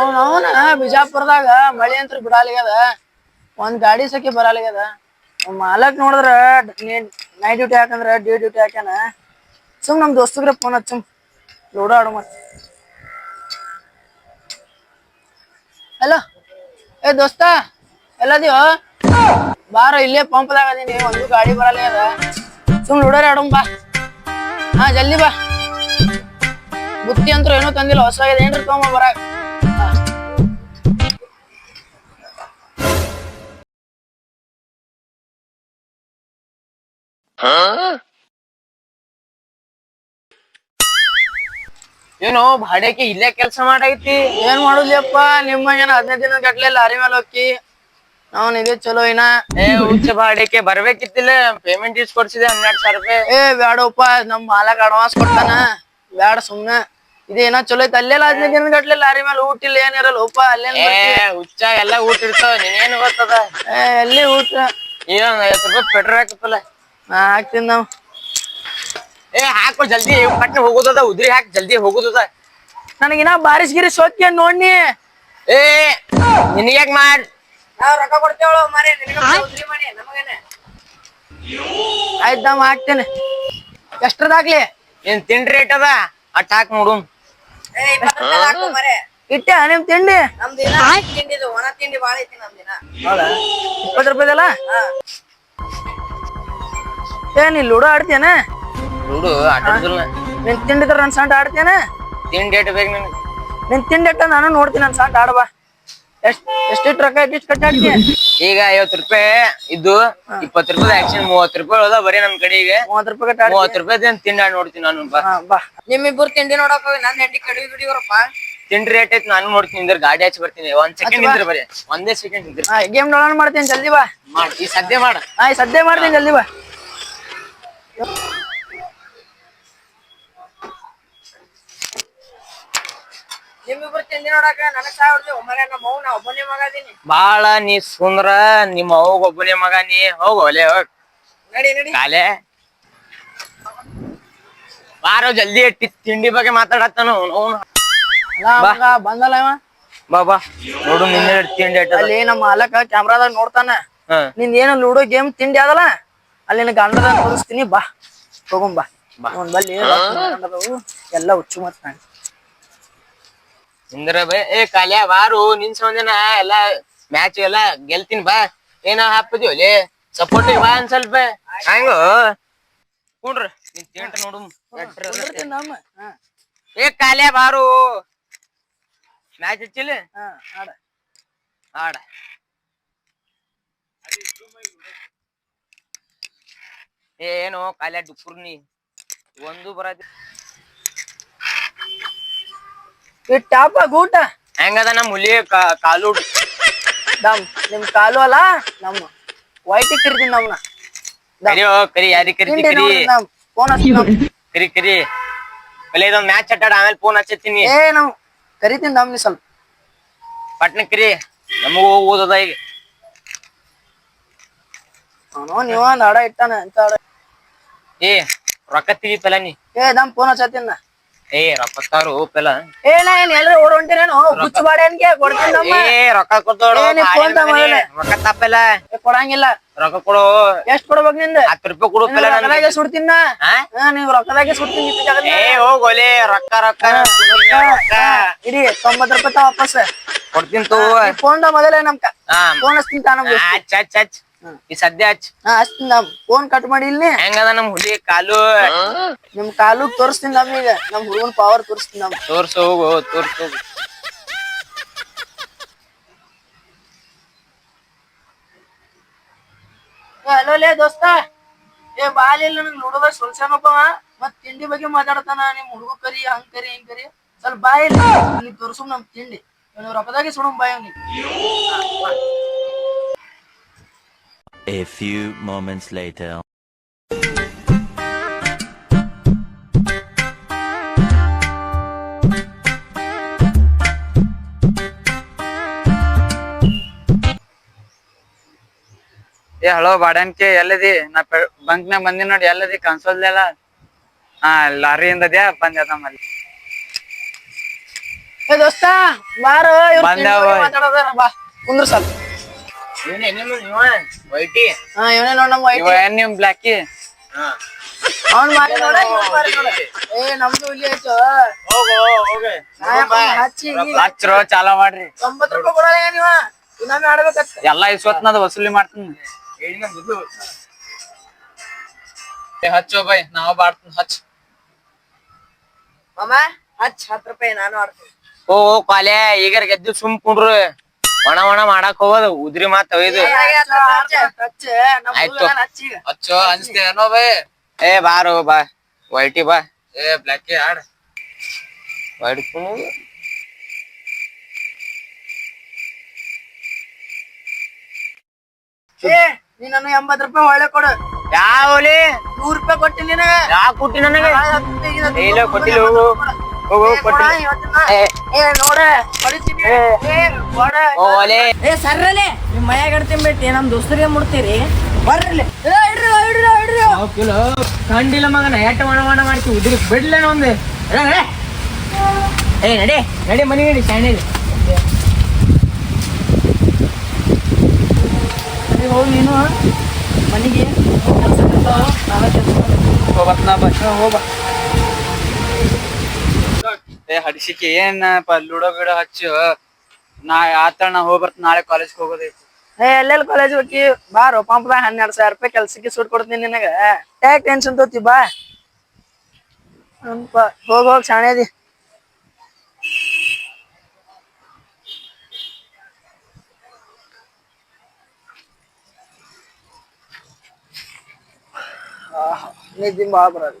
ಅವ್ನ ಅವನ ಬಿಜಾಪುರದಾಗ ಮಳಿ ಅಂತ ಬಿಡಾಲಿಗದ ಒಂದ್ ಗಾಡಿ ಸಖಿ ಬರಾಲಿಗದ ಮಾಲಕ್ ನೋಡಿದ್ರ ನೈಟ್ ಡ್ಯೂಟಿ ಹಾಕಂದ್ರ ಡೇ ಡ್ಯೂಟಿ ಹಾಕ್ಯಾನ. ಸುಮ್ ನಮ್ ದೋಸ್ತಗ್ರ ಫೋನ್ ಹಚ್ಚುಮ್ ಲೋಡ ಆಡು ಹಲೋ ಏ ದೋಸ್ತ, ಎಲ್ಲದಿಯೋ? ಬಾರ, ಇಲ್ಲೇ ಪಂಪ್ದಾಗ ಅದೀನಿ, ಒಂದು ಗಾಡಿ ಬರಲಿಗದ ಸುಮ್ ಲೋಡರ್ ಆಡಮ್ ಬಾ. ಹಾ, ಜಲ್ದಿ ಬಾ. ಬುತ್ತಿ ಅಂತ ಏನೋ ತಂದಿಲ್ಲ ಹೊಸ ಏನ್ರಿ ತಗೊಂಬ ಬರಾಕ? ಏನು ಭಾಡ್ಯಕ್ಕೆ ಇಲ್ಲೇ ಕೆಲಸ ಮಾಡೈತಿ. ಏನ್ ಮಾಡುದ್ಲಿಯಪ್ಪ ನಿಮ್ಮ ಏನ ಹದಿನೈದು ದಿನ ಗಟ್ಲೆ ಲಾರಿ ಮೇಲೆ ಹೋಗಿ ನಾವ್ ಇದೇ ಚಲೋ ಇನ್ನ. ಏ ಹುಚ್ಚ ಭಾಡ್ಯಕ್ಕೆ ಬರ್ಬೇಕಿತ್ತಿಲ್ಲ. ಪೇಮೆಂಟ್ ಇಸ್ ಕೊಡ್ಸಿದೆ ಹನ್ನೆರಡು ಸಾವಿರ ರೂಪಾಯಿ. ಏ ಬ್ಯಾಡಪ್ಪ ನಮ್ ಮಾಲಕ್ ಅಡ್ವಾನ್ಸ್ ಕೊಡ್ತಾನ. ಬ್ಯಾಡ ಸುಮ್ನೆ. ಇದೇನ ಚಲೋ ಐತಿ. ಅಲ್ಲೆಲ್ಲ ಹದಿನೈದು ದಿನ ಗಟ್ಲೆ ಲಾರಿ ಮೇಲೆ ಊಟ ಇಲ್ಲ ಏನಿರಲ್ಲ ಉಪ್ಪ ಬರ್ತಿ? ಹುಚ್ಚ ಎಲ್ಲ ಊಟ ಇರ್ತಾವ ನೀನೇನು ಗೊತ್ತದ? ಏ ಎಲ್ಲಿ ಊಟ? ಏನ ಐವತ್ತು ರೂಪಾಯಿ ಪೆಟ್ರೋಲ್ ಹಾಕತ್ತಲ್ಲ. ಹಾಕ್ತೀನಿ ನಾವು ಏ ಹಾಕೋ ಜಲ್ದಿ. ಪಟ್ನೆ ಹೋಗೋದದ ಉದ್ರಿ ಹಾಕಿ ಜಲ್ದಿ ಹೋಗೋದದ. ನನಗಿನ್ನ ಬಾರಿಸ್ ಗಿರಿ ಹೋಗ್ಯ ನೋಡ್ನಿ. ಏ ನಿನಗ್ಯಾಕ್ ಮಾಡ್? ನಾವ್ ರೊಕ್ಕ ಮಾರಿ ಉದ್ರಿ ಮಾಡಿ ನಮಗೇನೆ. ಆಯ್ತು ನಾವ್ ಹಾಕ್ತೇನೆ. ಎಷ್ಟ್ರದಾಗ್ಲಿ? ಏನ್ ತಿಂಡಿ ರೇಟ್ ಅದ? ಅಟ್ ಹಾಕ್ ನೋಡು ಇಟ್ಟೆ ನಿಮ್ ತಿಂಡಿ? ತಿಂಡಿದು ಒಣ ತಿಂಡಿ ಬಾಳ ಐತಿ ನಮ್ ದಿನ ಹೌದಾ? ಇಪ್ಪತ್ತು ರೂಪಾಯಿದಲ್ಲ? ಏ ನೀ ಲೂಡೋ ಆಡ್ತೇನ ನೋಡು ಆಟದಿಲ್ಲ ನಿನ್ ತಿಂಡಿ ತರ ನನ್ ಸಂಟ ಆಡ್ತೇನ ತಿಂಡಿ ರೇಟ್ ಬೇಕು ನಿನಗೆ. ನಿನ್ ತಿಂಡಿ ಇಟ್ಟ ನಾನು ನೋಡ್ತೀನಿ ನನ್ ಸಂಟ ಆಡ್ಬಾ. ಎಷ್ಟ್ ಎಷ್ಟಿಟ್ ರೊಕ್ಕ ಎಷ್ಟಿಟ್ ಕಟ್ಟಾಡ್ತಿ ಈಗ ಐವತ್ತು ರೂಪಾಯಿ ಇದ್ದು ಇಪ್ಪತ್ತು ರೂಪಾಯಿ ಆಕ್ಷನ್ ಮೂವತ್ತು ರೂಪಾಯಿ ಉಳ್ದ ಬರೀ ನಮ್ ಕಡೆಗೆ ಮೂವತ್ ರೂಪಾಯಿ ಕಟ್ಟಾಡ್ತಿ ಮೂವತ್ತು ರೂಪಾಯಿ ತಿಂಡಿ ನೋಡ್ತೀನಿ ನಾನು ಬಾ. ಹಾ ಬಾ. ನಿಮ್ಮಿಬ್ಬರು ತಿಂಡಿ ನೋಡಕ್ ಹೋಗಿ ನನ್ ಹೆಂಡಿ ಕಡಿಮೆ ದುಡಿಯೋರಪ್ಪ ತಿಂಡಿ ರೇಟ್ ಐತಿ ನಾನು ನೋಡ್ತೀನಿ ನಿಂದ್ರ ಗಾಡಿ ಹಚ್ಚಿ ಬರ್ತೀನಿ. ಒಂದ್ ಸೆಕೆಂಡ್ ನಿಂದ್ರ ಬರೀ. ಒಂದೇ ಸೆಕೆಂಡ್ ನಿಂದ್ರ. ಗೇಮ್ ಡೌನ್ಲೋಡ್ ಮಾಡ್ತೀನಿ ಜಲ್ದಿ ಬಾ. ಮಾಡ್ ಈ ಸದ್ಯ ಮಾಡ. ಆಯ್ ಸದ್ಯ ಮಾಡ್ತೀನಿ ಜಲ್ದಿ ಬಾ. ನಿಮ್ಮಿಬ್ಬರು ತಿಂಡಿ ನೋಡಕ ನನಗ್ ಸಹ ಹೊಡ್ದು ಒಮ್ಮೆ ನಮ್ಮ ಅವ್ವ ನಾ ಒಬ್ಬನೇ ಮಗ ಅದೀನಿ. ಬಾಳ ನೀ ಸುಂದ್ರ ನಿಮ್ಮ ಅವ್ಗ ಒಬ್ಬನೇ ಮಗ ನೀ. ಹೋಗ್ ಒಲೆ ಹೋಗ್. ನಡಿ ನಡಿ. ಕಾಲೆ. ಬಾರೋ ಜಲ್ದಿ ಟಿ- ತಿಂಡಿ ಬಗ್ಗೆ ಮಾತಾಡತ್ತಾನ ಅವ್ನು ಅಲ್ಲ ಮಗ ಬಂದಲ್ಲ ಇವ? ಬಾ ಬಾ. ನೋಡು ನಿನ್ನೆ ತಿಂಡಿ ಅಲ್ಲಿ ನಮ್ಮ ಅಲಕ ಕ್ಯಾಮ್ರಾದಾಗ ನೋಡ್ತಾನ. ನಿನ್ನ ನಿಂದ ಏನು ಲೂಡೋ ಗೇಮ್ ತಿಂಡಿ ಅದಲ್ಲ? ಅಲ್ಲಿ ನಿನ್ನ ಗಂಡದ ತೋರಿಸ್ತೀನಿ ಬಾ. ತಗೊಂಬ ಒಂದ್ ಬಲ್ಲಿ ರೊಕ್ಕ ಎಲ್ಲ ಹುಚ್ಚು ಮತ್ ನಾನು. ಇಂದ್ರ ಬೇ ಏ, ಕಾಲ್ಯ, ಬಾರು ನಿನ್ ಸಂಬಂಧನ ಎಲ್ಲ ಮ್ಯಾಚ್ ಎಲ್ಲ ಗೆಲ್ತೀನಿ ಬಾ. ಏನ ಹಾಪದಿ ಒಲೆ ಸಪೋರ್ಟ್ ಬಾ ಒಂದ್ ಸ್ವಲ್ಪ ಹಂಗ? ಕುಡ್ರ, ನಿನ್ ನೋಡು. ಏ, ಕಾಲ್ಯ, ಬಾರು. ಮ್ಯಾಚ್ ಹಚ್ಚಿಲ್ಲ? ಆಡ. ಆಡ ಏನೋ ಕಾಲ್ಯ ಡುಕ್ಕುರ್ ನೀ ಒಂದು ಬರತಿ ಈ ಟಾಪ ಗೂಟ ಹೆಂಗದ ನಮ್ಮ ಹುಲಿ ಕಾಲು ನಮ್ ನಿಮ್ ಕಾಲು ಅಲ್ಲ ನಮ್ಮ ವೈಟ್ ಕರಿತೀನಿ ನಮ್ನ. ಕರಿಯೋ ಕರಿ ಯಾರಿಗ್ ಕರಿ ಕರಿ ನೋಡಿ ಫೋನ್ ಕರಿ ಕರಿ. ಒಲೆ ಇದೊಂದ್ ಮ್ಯಾಚ್ ಅಟ್ಟಾಡ ಆಮೇಲೆ ಫೋನ್ ಹಚ್ಚತ್ತೀನಿ ಏ ನಾವು ಕರಿತೀನಿ ನಮ್ನಿ ಸ್ವಲ್ಪ. ಪಟ್ನ ಕರಿ. ನಮಗೂ ಓದದ ಈಗ. ಅವನು ನೀವ ಆಡ ಇಟ್ಟಾನ ಎಂತ ಏ ರೊಕ್ಕ ತೆಗಿತಲ್ಲ ನೀ. ಏ ನಮ್ ಫೋನ್ ಹಚ್ಚತ್ತೀನಿ ಏ ರೊಕ್ಕ ತಾರು ಪೆಲ ಏ ನಾ ಏನ್ ಎಲ್ಲರೂ ಓಡ್ ಹೊಂಟೇನೇನು ಹುಚ್ಚು ಬಾಡೇನ್ಗೆ ಕೊಡ್ತೀನಿ ಏ ರೊಕ್ಕ ತಗೊಂಬಲ್ಲ. ರೊಕ್ಕ ತಪ್ಪಲ್ಲ. ಕೊಡಂಗಿಲ್ಲ. ರೊಕ್ಕ ಕೊಡು. ಎಷ್ಟ್ ಕೊಡ್ಬೇಕ್ನಿಂದ? ಹತ್ತು ರೂಪಾಯಿ ಕೊಡು ಪೆಲ ರೊಕ್ಕದಾಗೆ ಸುಡ್ತೀನಿ ನೀವ್ ರೊಕ್ಕದಾಗೆ ಸುಡ್ತೀನಿ ಏ ಹೋಗ್ ಒಲೆ ರೊಕ್ಕ ರೊಕ್ಕ. ಇಡಿ ತೊಂಬತ್ ರೂಪಾಯಿ ವಾಪಸ್. ಕೊಡ್ತೀನಿ ತೋ ಫೋನ್ ಮೊದಲೇ ನಮ್ ಹಾ ಫೋನ್ ಹಚ್ತೀನಿ ತಾ ನಮ್ಗೆ ಹಚ್ ಹಚ್ ಹಚ್ ಈ ಸದ್ಯ ಹಚ್ ಹಾ ನಮ್ ಫೋನ್ ಕಟ್ ಮಾಡಿ ಇಲ್ಲಿ. ಹೆಂಗದ ನಮ್ ಹುಲಿ ಕಾಲು? ನಿಮ್ ಕಾಲು ತೋರಿಸ್ತೀನಿ ನಮೀಗ ನಮ್ ಹುಡುಗನ್ ಪವರ್ ತೋರಿಸ್ತೀನಿ ನಮ್. ತೋರ್ಸ ಹೋಗು ತೋರ್ಸ ಹೋಗು. ಹಲೋ ಲೇ ದೋಸ್ತ. ಏ ಬಾಲಿಲ್ಲ ನನ್ ಹುಡುಗ ಸುಲ್ಸಾನಪ್ಪ ಮತ್ ತಿಂಡಿ ಬಗ್ಗೆ ಮಾತಾಡ್ತಾನ ನಿಮ್ ಹುಡುಗ ಕರಿ ಹಂಗ್ ಕರಿ ಹಿಂಗ್ ಕರಿ. ಸ್ವಲ್ಪ ಬಾಯಿ ಇಲ್ಲಿ. ತೋರ್ಸು ನಮ್ ತಿಂಡಿ. ರೊಕ್ಕದಾಗೆ ಸುಡು ಬಾಯಿ ಅವ್ನಿಗೆ. A few moments later. ಏ ಹಲೋ ಬಾಡನ್ಕೆ ಎಲ್ಲದಿ? ನಾ ಬಂಕ್ನಾಗ ಬಂದಿ ನೋಡಿ ಎಲ್ಲದಿ? ಕನ್ಸೋಲ್ದೆಲ್ಲ? ಹಾ ಲಾರಿಯಿಂದ ಅದ್ಯಾ ಬಂದೆ ನಮ್ಮಲ್ಲಿ ಏ ದೋಸ್ತ ಬಾರ ಇವ್ರ್ ಬಂದೆ ತಿಂಡಿ. ಮಾತಾಡೋದಾರ ಬಾ ಕುಂದ್ರ ಸ್ವಲ್ಪ ಇವನೇ ನಿಮ್ಮ ವೈಟಿ? ಹಾ ಇವನೇ ನೋಡ್ ನಮ್ಮ ಇವ ಏನ್ ನಿಮ್ ಬ್ಲಾಕಿ? ಹಾ. ಅವ್ನ್ ಮಾರಿ ನೋಡ ಇವ್ನ್ ಮಾರಿ ನೋಡ. ಏ ನಮ್ದು ಇಲ್ಲಿ ಆಯ್ತು. ಹೋಗು ಹೋಗೆ ಹಚ್ಚಿ ಹಚ್ರೋ ಚಾಲೋ ಮಾಡ್ರಿ. ತೊಂಬತ್ ರೂಪಾಯಿ ಕೊಡಲ್ಲ ನೀವ ಇನ್ನೊಮ್ಮೆ ಆಡ್ಬೇಕತ್ತ ಎಲ್ಲಾ ಇಸ್ವತ್ನದ ವಸೂಲಿ ಮಾಡ್ತೀನಿ. ಏ, ಹಚ್ಚೋ ಬೈ ನಾವ್ ಬಾಡ್ತೀನಿ ಹಚ್ ಮಾಮ ಹಚ್ ಹತ್ತು ರೂಪಾಯಿ ನಾನು ಆಡ್ತೀನಿ. ಓ ಓ ಕಾಲೆ. ಈಗ ಗೆದ್ದು ಸುಮ್ ಕುಂಡ್ರು. ಒಣ ಒಣ ಮಾಡಕ್ ಹೋಗೋದು ಉದ್ರಿ ಮಾತ್ ಒಯ್ದು. ಆಯ್ತು. ಈಗ ಅನ್ಸ್ತೇನೋ ಬೈ? ಏ ಬಾರೋ ಬಾ. ವೈಟಿ ಬಾ. ಏ ಬ್ಲಾಕ್ ಆಡ್ ವೈಟ್ ಏ ನೀ ನನಗೆ ಎಂಬತ್ ರೂಪಾಯಿ ಒಳ್ಳೆ ಕೊಡು. ಯಾವಲಿ ನೂರ್ ರೂಪಾಯಿ ಕೊಟ್ಟಿಲ್ಲ ನಿನಗೆ. ಯಾ ಕೊಟ್ಟಿ ನನಗೆ? ಇಲ್ಲ, ಕೊಟ್ಟಿಲ್ಲ, ಏ, ಸರ್ರಲೆ ನಿಮ್ ಮನ್ಯಾಗ ಇಡ್ತೀನಿ ಬಿಟ್ಟು ನಮ್ ದೋಸ್ತರಿಗೆ ಮುಡ್ತೀರಿ ಬರ್ರಿ ಏ ಇಡ್ರಿ ಇಡ್ರಿ ಇಡ್ರಿ. ಕಂಡಿಲ್ಲ ಮಗನ ಎಟ್ಟ ಒಣ ಒಣ ಮಾಡ್ತಿ ಉದ್ರಿ ಬಿಡ್ಲ ಒಂದು. ಏ ನಡಿ ನಡಿ ಮನೆ ನಡಿ ಸ್ಯಾಂಡಲ್ ಹೋಗಿ ನೀನು. ಮನೆಗೆ ಹೋಗ್ಬತ್ನಾ ಬೈ ಹೋಗ ಏ ಹಡ್ಸಿಕೆ ಏನ್ ಪ ಲೂಡೋ ಗಿಡೋ ಹಚ್ಚು. ನಾ ಆತರ ನಾ ಹೋಗ್ಬರ್ತ ನಾಳೆ ಕಾಲೇಜ್ ಹೋಗೋದೈತಿ. ಏ ಎಲ್ಲೆಲ್ಲಿ ಕಾಲೇಜ್ ಹೋಗಿ? ಬಾರೋ ಪಂಪ್ದಾಗ ಹನ್ನೆರಡು ಸಾವಿರ ರೂಪಾಯಿ ಕೆಲ್ಸಕ್ಕೆ ಸುಟ್ ಕೊಡ್ತೀನಿ ನಿನಗ. ಯಾಕೆ ಟೆನ್ಷನ್ ತೋತಿ? ಬಾ. ಅನ್ಪ ಹೋಗ್ ಹೋಗ್ ಶಾಣೆದಿ ಆಹ್, ನಿದ್ದೆ ಭಾಳ ಬರೋದು